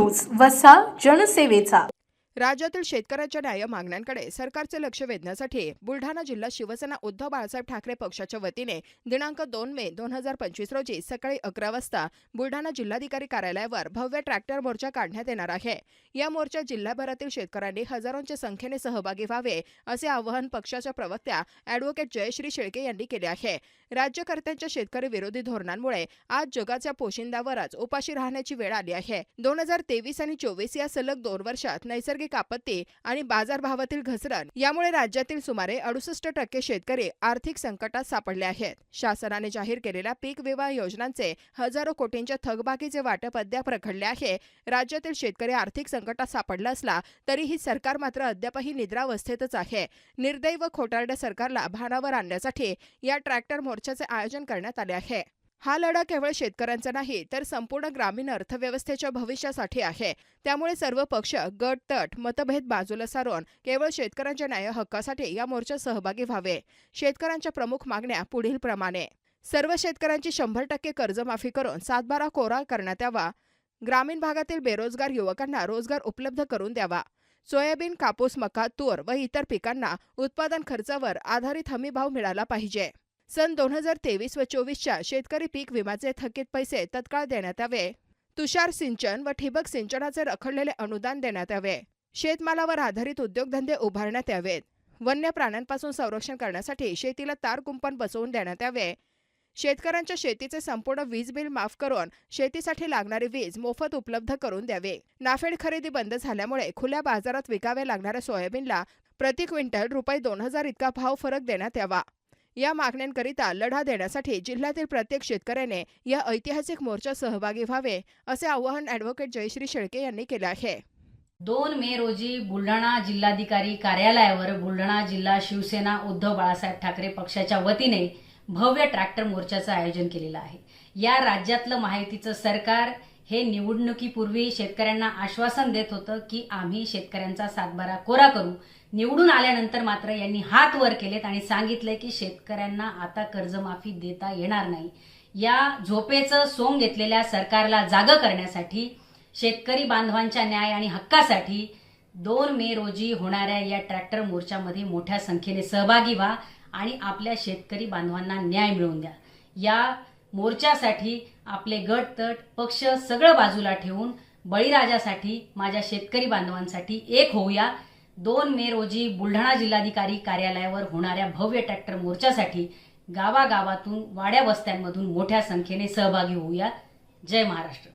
News वसा जनसेवेचा. राज्यातील शेतकऱ्यांच्या न्याय मागण्यांकडे सरकारचे लक्ष वेधण्यासाठी बुलढाणा जिल्हा शिवसेना उद्धव बाळासाहेब ठाकरे पक्षाच्या वतीने दिनांक दोन मे दोन हजार पंचवीस रोजी सकाळी अकरा वाजता बुलढाणा जिल्हाधिकारी कार्यालयावर भव्य ट्रॅक्टर मोर्चा काढण्यात येणार आहे. या मोर्चात जिल्हाभरातील शेतकऱ्यांनी हजारोंच्या संख्येने सहभागी व्हावे असे आवाहन पक्षाच्या प्रवक्त्या अॅडव्होकेट जयश्री शेळके यांनी केले आहे. राज्यकर्त्यांच्या शेतकरी विरोधी धोरणांमुळे आज जगाच्या पोशिंदावरच उपाशी राहण्याची वेळ आली आहे. दोन हजार तेवीस आणि चोवीस या सलग दोन वर्षात नैसर्गिक आपत्ती आणि बाजारभावातील घसरण यामुळे राज्यातील सुमारे अडुसष्ट टक्के शेतकरी आर्थिक संकटात सापडले आहेत. शासनाने जाहीर केलेल्या पीक विमा योजनांचे हजारो कोटींच्या थकबाकीचे वाटप अद्याप रखडले आहे. राज्यातील शेतकरी आर्थिक संकटात सापडला असला तरीही सरकार मात्र अद्यापही निद्रावस्थेतच आहे. निर्दयी व खोटारड्या सरकारला भानावर आणण्यासाठी या ट्रॅक्टर मोर्चाचे आयोजन करण्यात आले आहे. हा लढा केवळ शेतकऱ्यांचा नाही तर संपूर्ण ग्रामीण अर्थव्यवस्थेच्या भविष्यासाठी आहे. त्यामुळे सर्व पक्ष गट तट मतभेद बाजूला सारून केवळ शेतकऱ्यांच्या न्याय हक्कासाठी या मोर्चात सहभागी व्हावे. शेतकऱ्यांच्या प्रमुख मागण्या पुढील प्रमाणे. सर्व शेतकऱ्यांची शंभर टक्के कर्जमाफी करून सातबारा कोरा करण्यात यावा. ग्रामीण भागातील बेरोजगार युवकांना रोजगार उपलब्ध करून द्यावा. सोयाबीन कापूस मका तूर व इतर पिकांना उत्पादन खर्चावर आधारित हमी भाव मिळाला पाहिजे. सन दोन हजार तेवीस व चोवीसच्या शेतकरी पीक विम्याचे थकीत पैसे तत्काळ देण्यात यावे. तुषार सिंचन व ठिबक सिंचनाचे रखडलेले अनुदान देण्यात यावे. शेतमालावर आधारित उद्योगधंदे उभारण्यात यावेत. वन्य प्राण्यांपासून संरक्षण करण्यासाठी शेतीला तार कुंपण बसवून देण्यात यावे. शेतकऱ्यांच्या शेतीचे संपूर्ण वीज बिल माफ करून शेतीसाठी लागणारी वीज मोफत उपलब्ध करून द्यावे. नाफेड खरेदी बंद झाल्यामुळे खुल्या बाजारात विकावे लागणाऱ्या सोयाबीनला प्रति क्विंटल रुपये दोन हजार इतका भाव फरक देण्यात यावा. या मागण्यांकरिता लढा देण्यासाठी जिल्ह्यातील प्रत्येक शेतकऱ्याने या ऐतिहासिक मोर्चात सहभागी व्हावे असे आवाहन अॅडव्होकेट जयश्री शेळके यांनी केले आहे. दोन मे रोजी बुलढाणा जिल्हाधिकारी कार्यालयावर बुलढाणा जिल्हा शिवसेना उद्धव बाळासाहेब ठाकरे पक्षाच्या वतीने भव्य ट्रॅक्टर मोर्चाचं आयोजन केलेलं आहे. या राज्यातलं माहितीचं सरकार हे निवडणुकीपूर्वी शेतकऱ्यांना आश्वासन देत होतं की आम्ही शेतकऱ्यांचा सातबारा कोरा करू. निवडून आल्यानंतर मात्र यांनी हात वर केलेत आणि सांगितलंय की शेतकऱ्यांना आता कर्जमाफी देता येणार नाही. या झोपेचं सोंग घेतलेल्या सरकारला जागं करण्यासाठी शेतकरी बांधवांच्या न्याय आणि हक्कासाठी दोन मे रोजी होणाऱ्या या ट्रॅक्टर मोर्चामध्ये मोठ्या संख्येने सहभागी व्हा आणि आपल्या शेतकरी बांधवांना न्याय मिळवून द्या. या मोर्चासाठी आपले गट तट पक्ष सगळं बाजूला ठेवून बळीराजासाठी माझ्या शेतकरी बांधवांसाठी एक होऊया. दोन मे रोजी बुलढाणा जिल्हाधिकारी कार्यालयावर होणाऱ्या भव्य ट्रॅक्टर मोर्चासाठी गावागावातून वाड्या वस्त्यांमधून मोठ्या संख्येने सहभागी होऊया. जय महाराष्ट्र.